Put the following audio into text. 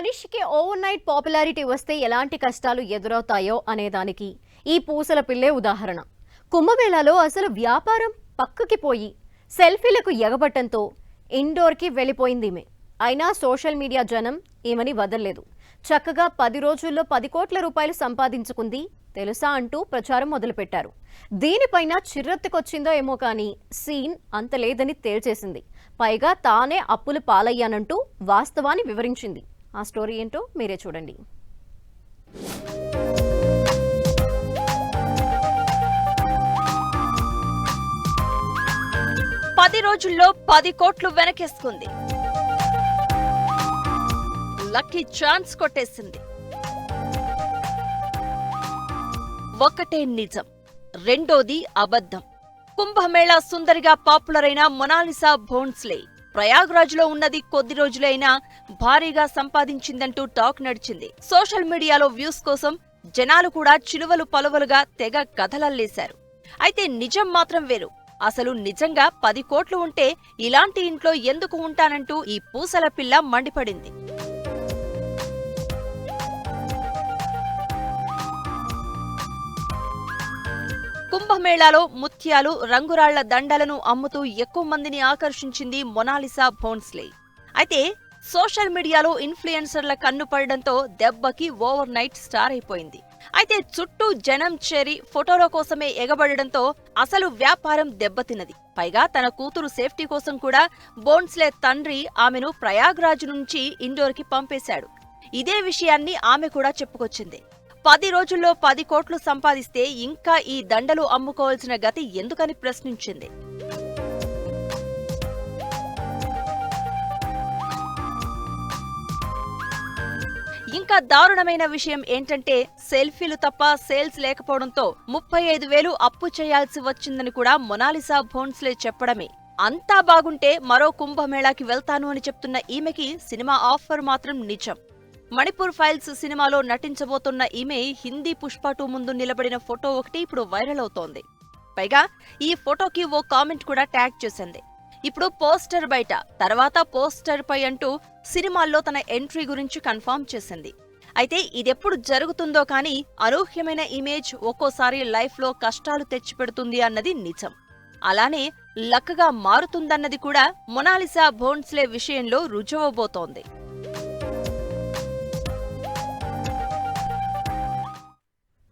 మనిషికి over night popularity వస్తే ఎలాంటి కష్టాలు ఎదురవుతాయో అనేదానికి ఈ పూసల పిల్లే ఉదాహరణ. కుంభమేళాలో అసలు వ్యాపారం పక్కకి పోయి సెల్ఫీలకు ఎగబట్టంతో ఇండోర్కి వెళ్ళిపోయింది ఈమె. అయినా సోషల్ మీడియా జనం ఈమెని వదల్లేదు. చక్కగా పది రోజుల్లో పది కోట్ల రూపాయలు సంపాదించుకుంది తెలుసా అంటూ ప్రచారం మొదలుపెట్టారు. దీనిపైన చిర్రెత్తుకొచ్చిందో ఏమో కానీ సీన్ అంత లేదని తేల్చేసింది. పైగా తానే అప్పులు పాలయ్యానంటూ వాస్తవాన్ని వివరించింది. ఆ స్టోరీ ఏంటో మీరే చూడండి. పది రోజుల్లో పది కోట్లు వెనకేసుకుంది. లక్కీ ఛాన్స్ కొట్టేసింది. ఒకటే నిజం రెండోది అబద్ధం. కుంభమేళా సుందరిగా పాపులర్ అయిన మొనాలిసా భోన్స్లే ప్రయాగ్రాజ్లో ఉన్నది కొద్ది రోజులైనా భారీగా సంపాదించిందంటూ టాక్ నడిచింది. సోషల్ మీడియాలో వ్యూస్ కోసం జనాలు కూడా చిలువలు పలువలుగా తెగ కథలల్లేశారు. అయితే నిజం మాత్రం వేరు. అసలు నిజంగా పది కోట్లు ఉంటే ఇలాంటి ఇంట్లో ఎందుకు ఉంటానంటూ ఈ పూసల పిల్ల మండిపడింది. కుంభమేళాలో ముత్యాలు రంగురాళ్ళ దండలను అమ్ముతూ ఎక్కువ మందిని ఆకర్షించింది మొనాలిసా భోన్స్లే అయితే సోషల్ మీడియాలో ఇన్ఫ్లుయెన్సర్ల కన్ను పడడంతో దెబ్బకి ఓవర్ నైట్ స్టార్ అయిపోయింది. అయితే చుట్టూ జనం చేరి ఫోటోల కోసమే ఎగబడడంతో అసలు వ్యాపారం దెబ్బతిన్నది. పైగా తన కూతురు సేఫ్టీ కోసం కూడా బోన్స్లే తండ్రి ఆమెను ప్రయాగ్రాజ్ నుంచి ఇండోర్కి పంపేశాడు. ఇదే విషయాన్ని ఆమె కూడా చెప్పుకొచ్చింది. పది రోజుల్లో పది కోట్లు సంపాదిస్తే ఇంకా ఈ దండలు అమ్ముకోవాల్సిన గతి ఎందుకని ప్రశ్నించింది. ఇంకా దారుణమైన విషయం ఏంటంటే సెల్ఫీలు తప్ప సేల్స్ లేకపోవడంతో ముప్పై ఐదు వేలు అప్పు చేయాల్సి వచ్చిందని కూడా మొనాలిసా భోన్స్లే చెప్పడమే. అంతా బాగుంటే మరో కుంభమేళాకి వెళ్తాను అని చెప్తున్న ఈమెకి సినిమా ఆఫర్ మాత్రం నిజం. మణిపూర్ ఫైల్స్ సినిమాలో నటించబోతున్న ఈమె హిందీ పుష్ప టూ ముందు నిలబడిన ఫోటో ఒకటి ఇప్పుడు వైరల్ అవుతోంది. పైగా ఈ ఫోటోకి ఓ కామెంట్ కూడా ట్యాగ్ చేసింది. ఇప్పుడు పోస్టర్ బయట తర్వాత పోస్టర్ పై అంటూ సినిమాల్లో తన ఎంట్రీ గురించి కన్ఫర్మ్ చేసింది. అయితే ఇదెప్పుడు జరుగుతుందో కానీ అనూహ్యమైన ఇమేజ్ ఒక్కోసారి లైఫ్లో కష్టాలు తెచ్చిపెడుతుంది అన్నది నిజం. అలానే లక్కగా మారుతుందన్నది కూడా మొనాలిసా భోన్స్లే విషయంలో రుజువబోతోంది.